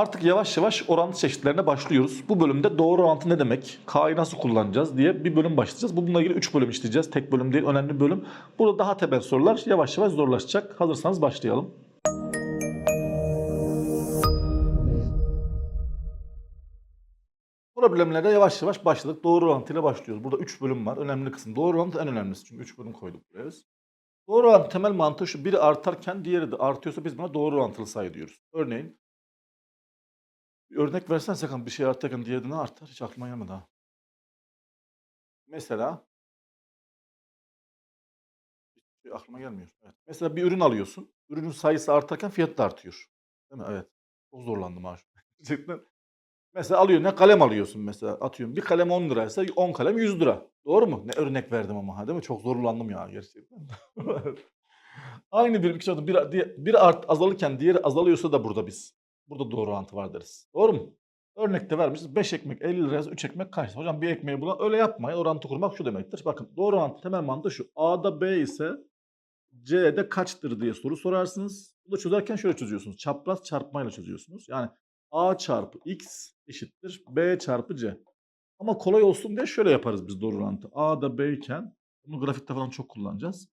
Artık yavaş yavaş orantı çeşitlerine başlıyoruz. Bu bölümde doğru orantı ne demek, K'yı nasıl kullanacağız diye bir bölüm başlayacağız. Bununla ilgili 3 bölüm işleyeceğiz. Tek bölüm değil, önemli bir bölüm. Burada daha temel sorular yavaş yavaş zorlaşacak. Hazırsanız başlayalım. Problemlere yavaş yavaş başladık. Doğru orantıyla başlıyoruz. Burada 3 bölüm var. Önemli kısım. Doğru orantı en önemlisi. Çünkü 3 bölüm koyduk buraya. Doğru orantı temel mantığı şu. Biri artarken diğeri de artıyorsa biz buna doğru orantılı sayı diyoruz. Örneğin örnek versen Serkan bir şey artarken diğeri de ne artar? Hiç aklıma gelmedi ha. Mesela hiç şey aklıma gelmiyor. Evet. Mesela bir ürün alıyorsun. Ürünün sayısı artarken fiyat da artıyor. Değil mi? Evet. Çok zorlandım ha. Mesela alıyor ne kalem alıyorsun mesela atıyorum. Bir kalem 10 liraysa 10 kalem 100 lira. Doğru mu? Ne örnek verdim ama ha değil mi? Çok zorlandım ya gerçekten. Aynı bir bir, bir, bir art azalırken diğeri azalıyorsa da burada biz. Burada doğru orantı var deriz. Doğru mu? Örnekte vermişiz. 5 ekmek 50 liraya 3 ekmek kaç? Hocam bir ekmeği bulan öyle yapmayın. Orantı kurmak şu demektir. Bakın doğru orantı temel mantığı şu. A'da B ise C'de kaçtır diye soru sorarsınız. Bunu çözerken şöyle çözüyorsunuz. Çapraz çarpmayla çözüyorsunuz. Yani A çarpı X eşittir B çarpı C. Ama kolay olsun diye şöyle yaparız biz doğru orantı. A'da B iken bunu grafikte falan çok kullanacağız.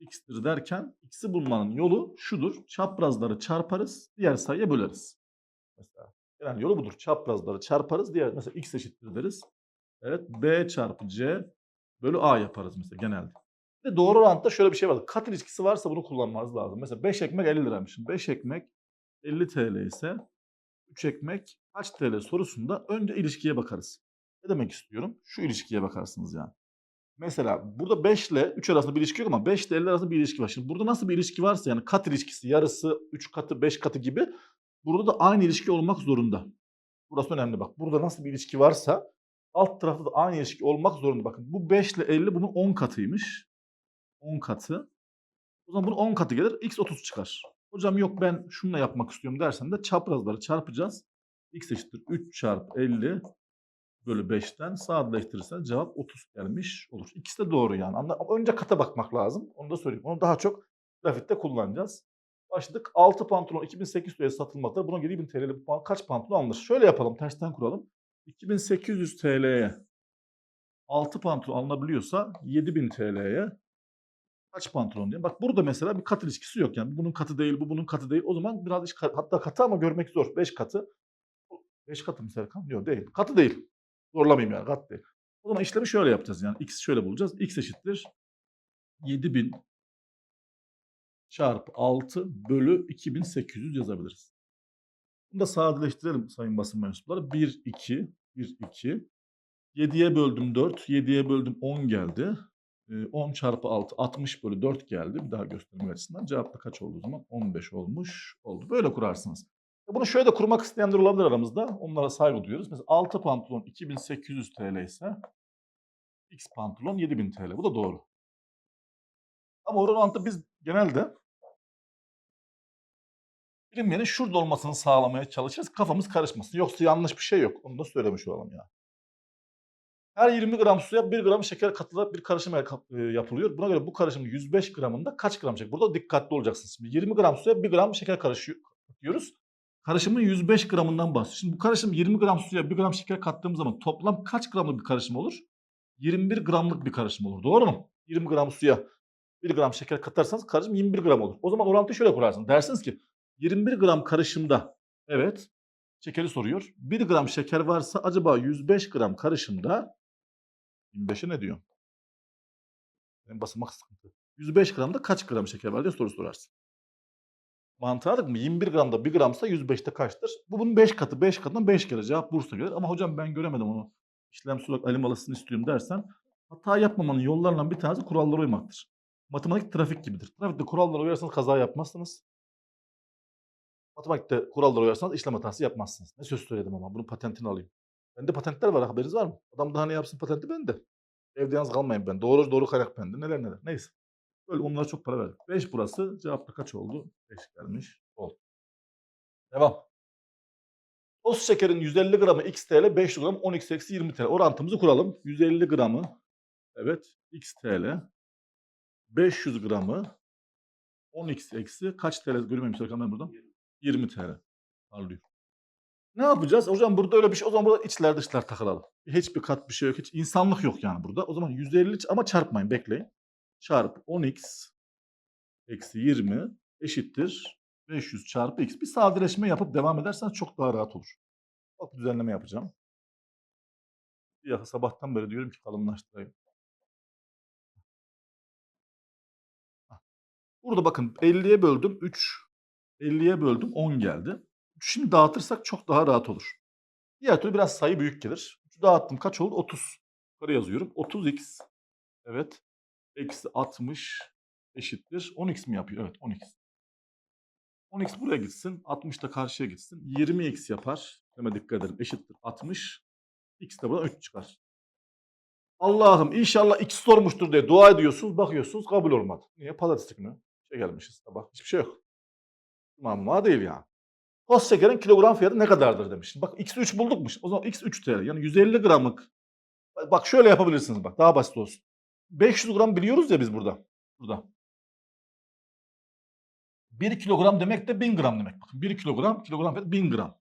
X'tir derken X'i bulmanın yolu şudur. Çaprazları çarparız, diğer sayıya böleriz. Mesela yani yolu budur. Çaprazları çarparız, diğer mesela X eşittir deriz. Evet, B çarpı C bölü A yaparız mesela genelde. Bir de doğru orantıda şöyle bir şey var. Kat ilişkisi varsa bunu kullanmanız lazım. Mesela 5 ekmek 50 liraymış. 5 ekmek 50 TL ise 3 ekmek kaç TL sorusunda önce ilişkiye bakarız. Ne demek istiyorum? Şu ilişkiye bakarsınız yani. Mesela burada 5 ile 3 arasında bir ilişki yok ama 5 ile 50 arasında bir ilişki var. Şimdi burada nasıl bir ilişki varsa yani kat ilişkisi yarısı, 3 katı, 5 katı gibi burada da aynı ilişki olmak zorunda. Burası önemli bak. Burada nasıl bir ilişki varsa alt tarafta da aynı ilişki olmak zorunda. Bakın bu 5 ile 50 bunun 10 katıymış. 10 katı. O zaman bunun 10 katı gelir. X 30 çıkar. Hocam yok ben şununla yapmak istiyorum dersen de çaprazları çarpacağız. X eşittir 3 çarpı 50 bölü 5'ten sadeleştirirsen cevap 30 gelmiş olur. İkisi de doğru yani. Önce kata bakmak lazım. Onu da söyleyeyim. Onu daha çok grafikte kullanacağız. Başladık. 6 pantolon 2800 TL'ye satılmakta. Buna göre 1000 TL'li kaç pantolon alınır? Şöyle yapalım. Tersten kuralım. 2800 TL'ye 6 pantolon alınabiliyorsa 7000 TL'ye kaç pantolon diye. Bak burada mesela bir kat ilişkisi yok yani. Bunun katı değil, bu bunun katı değil. O zaman biraz iş hatta katı ama görmek zor. 5 katı. 5 katı mı Serkan? Yok değil. Katı değil. Zorlamayayım yani kat değil. O zaman işlemi şöyle yapacağız yani. X şöyle bulacağız. X eşittir 7000 çarpı 6 bölü 2800 yazabiliriz. Bunu da sadeleştirelim sayın basın mensupları. 1, 2, 1, 2. 7'ye böldüm 4, 7'ye böldüm 10 geldi. Ee, 10 çarpı 6, 60 bölü 4 geldi. Bir daha göstermek açısından. Cevap kaç oldu o zaman? 15 olmuş oldu. Böyle kurarsınız. Bunu şöyle de kurmak isteyenler olabilir aramızda. Onlara saygı duyuyoruz. Mesela 6 pantolon 2800 TL ise X pantolon 7000 TL. Bu da doğru. Ama orantı biz genelde bilinmeyenin şurada olmasını sağlamaya çalışırız. Kafamız karışmasın. Yoksa yanlış bir şey yok. Onu da söylemiş olalım ya. Her 20 gram suya 1 gram şeker katılarak bir karışım e, yapılıyor. Buna göre bu karışımın 105 gramında kaç gram şeker? Burada dikkatli olacaksınız. Şimdi 20 gram suya 1 gram şeker karışıyor. Karışımın 105 gramından bahsediyoruz. Şimdi bu karışım 20 gram suya 1 gram şeker kattığımız zaman toplam kaç gramlık bir karışım olur? 21 gramlık bir karışım olur. Doğru mu? 20 gram suya 1 gram şeker katarsanız karışım 21 gram olur. O zaman orantıyı şöyle kurarsınız. Dersiniz ki 21 gram karışımda evet şekeri soruyor. 1 gram şeker varsa acaba 105 gram karışımda 25'e ne diyor? Benim basamak sıkıntı. 105 gramda kaç gram şeker var diye soru sorarsın. Mantığı anladık mı? 21 gramda 1 gramsa 105'te kaçtır? Bu bunun 5 katı. 5 katından 5 kere cevap Bursa gelir. Ama hocam ben göremedim onu. İşlem surak alimalısını istiyorum dersen hata yapmamanın yollarından bir tanesi kurallara uymaktır. Matematik trafik gibidir. Trafikte kurallara uyarsanız kaza yapmazsınız. Matematikte kurallara uyarsanız işlem hatası yapmazsınız. Ne söz söyledim ama bunun patentini alayım. Bende patentler var haberiniz var mı? Adam daha ne yapsın patenti bende. Evde yalnız kalmayın ben. Doğru doğru kaynak bende. Neler neler. Neyse. Böyle onlara çok para verdik. 5 burası. Cevapta kaç oldu? 5 gelmiş. Oldu. Devam. Toz şekerin 150 gramı x TL, 500 gram 10x eksi 20 TL. Orantımızı kuralım. 150 gramı evet x TL. 500 gramı 10x eksi kaç TL Serkan ben buradan? 20 TL. Parlıyor. Ne yapacağız? Hocam burada öyle bir şey. O zaman burada içler dışlar takılalım. Hiçbir kat bir şey yok. Hiç insanlık yok yani burada. O zaman 150 ç- ama çarpmayın bekleyin. Çarp 10x eksi 20 eşittir 500 çarpı x. Bir sadeleşme yapıp devam ederseniz çok daha rahat olur. Bak düzenleme yapacağım. Ya sabahtan beri diyorum ki kalınlaştırayım. Burada bakın 50'ye böldüm 3. 50'ye böldüm 10 geldi. Şimdi dağıtırsak çok daha rahat olur. Diğer türlü biraz sayı büyük gelir. 3'ü dağıttım kaç oldu? 30. Yukarı yazıyorum. 30x evet eksi 60 eşittir. 10x mi yapıyor? Evet 10x. 10x buraya gitsin. 60 da karşıya gitsin. 20x yapar. Hemen dikkat edin. Eşittir 60. X de buradan 3 çıkar. Allah'ım inşallah x sormuştur diye dua ediyorsunuz. Bakıyorsunuz kabul olmadı. Niye? Pazartesi günü. Şey gelmişiz sabah. Hiçbir şey yok. Mamma değil yani. Toz şekerin kilogram fiyatı ne kadardır demiş. Bak x 3 buldukmuş. O zaman x 3 TL. Yani 150 gramlık. Bak şöyle yapabilirsiniz bak. Daha basit olsun. 500 gram biliyoruz ya biz burada. Burada. 1 kilogram demek de 1000 gram demek. Bakın 1 kilogram, kilogram fiyatı 1000 gram.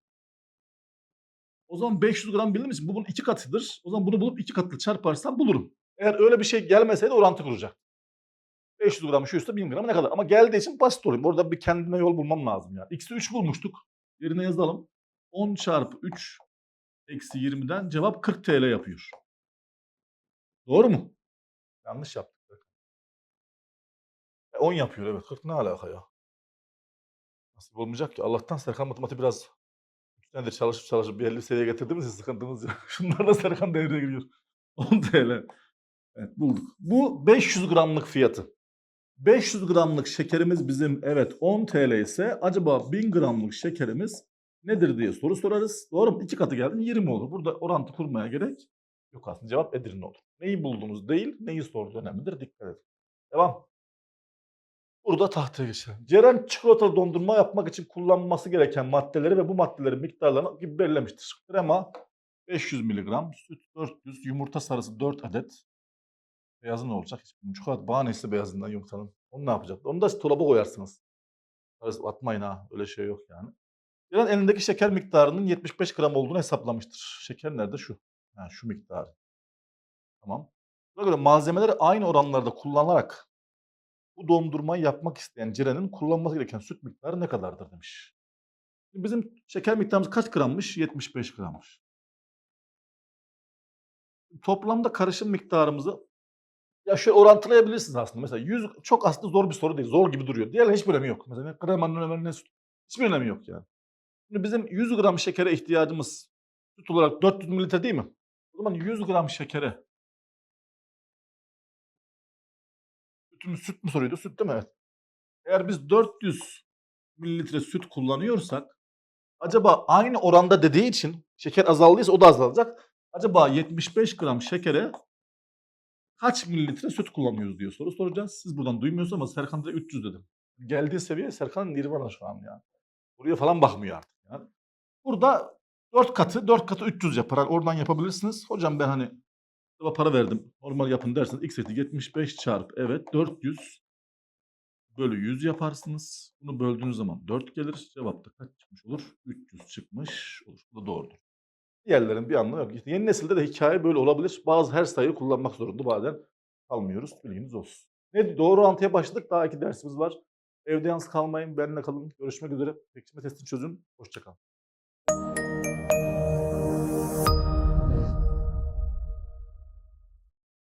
O zaman 500 gram bilir misin? Bu bunun iki katıdır. O zaman bunu bulup iki katlı çarparsam bulurum. Eğer öyle bir şey gelmeseydi orantı kuracak. 500 gram şu üstte 1000 gram ne kadar? Ama geldiği için basit olayım. Orada bir kendime yol bulmam lazım yani. X'i 3 bulmuştuk. Yerine yazalım. 10 çarpı 3 eksi 20'den cevap 40 TL yapıyor. Doğru mu? Yanlış yaptık. E, 10 yapıyor evet. 40 ne alaka ya? Nasip olmayacak ki. Allah'tan Serkan matematik biraz 3 senedir çalışıp çalışıp bir seviyeye getirdiğimiz için sıkıntımız yok. Şunlarla Serkan devreye giriyor. 10 TL. Evet bulduk. Bu 500 gramlık fiyatı. 500 gramlık şekerimiz bizim evet 10 TL ise acaba 1000 gramlık şekerimiz nedir diye soru sorarız. Doğru mu? İki katı geldi 20 olur. Burada orantı kurmaya gerek yok aslında. Cevap Edirne olur. Neyi buldunuz değil, neyi sordu önemlidir. Dikkat edin. Devam. Burada tahtaya geçelim. Ceren çikolatalı dondurma yapmak için kullanılması gereken maddeleri ve bu maddelerin miktarlarını belirlemiştir. Krema 500 mg, süt 400, yumurta sarısı 4 adet. Beyazı ne olacak? Hiç bilmiyorum. Çikolata bahanesi beyazından yumurtanın. Onu ne yapacak? Onu da dolaba koyarsınız. Atmayın ha. Öyle şey yok yani. Ceren elindeki şeker miktarının 75 gram olduğunu hesaplamıştır. Şeker nerede? Şu. Ha, şu miktarı. Tamam. Buna göre malzemeleri aynı oranlarda kullanarak bu dondurmayı yapmak isteyen Ceren'in kullanması gereken süt miktarı ne kadardır demiş. Bizim şeker miktarımız kaç grammış? 75 grammış. Toplamda karışım miktarımızı ya şöyle orantılayabilirsiniz aslında. Mesela 100 çok aslında zor bir soru değil. Zor gibi duruyor. Diğerlerinin hiçbir önemi yok. Mesela kremanın önemi ne süt. Hiçbir önemi yok yani. Şimdi bizim 100 gram şekere ihtiyacımız süt olarak 400 mililitre değil mi? O zaman 100 gram şekere sütümüz süt mü soruyordu? Süt değil mi? Evet. Eğer biz 400 mililitre süt kullanıyorsak acaba aynı oranda dediği için şeker azaldıysa o da azalacak. Acaba 75 gram şekere kaç mililitre süt kullanıyoruz diyor soru soracağız. Siz buradan duymuyorsunuz ama Serkan da 300 dedim. Geldiği seviye Serkan'ın nirvana şu an ya. Buraya falan bakmıyor artık. Yani. Burada 4 katı 4 katı 300 yapar. Oradan yapabilirsiniz. Hocam ben hani para verdim. Normal yapın derseniz x eşittir 75 çarpı evet 400 bölü 100 yaparsınız. Bunu böldüğünüz zaman 4 gelir. Cevap da kaç çıkmış olur? 300 çıkmış olur. Bu da doğrudur. Diğerlerin bir anlamı yok. İşte yeni nesilde de hikaye böyle olabilir. Bazı her sayıyı kullanmak zorunda bazen kalmıyoruz. Bilginiz olsun. Ne doğru antıya başladık. Daha iki dersimiz var. Evde yalnız kalmayın. Benimle kalın. Görüşmek üzere. Pekişme testini çözün. Hoşçakalın.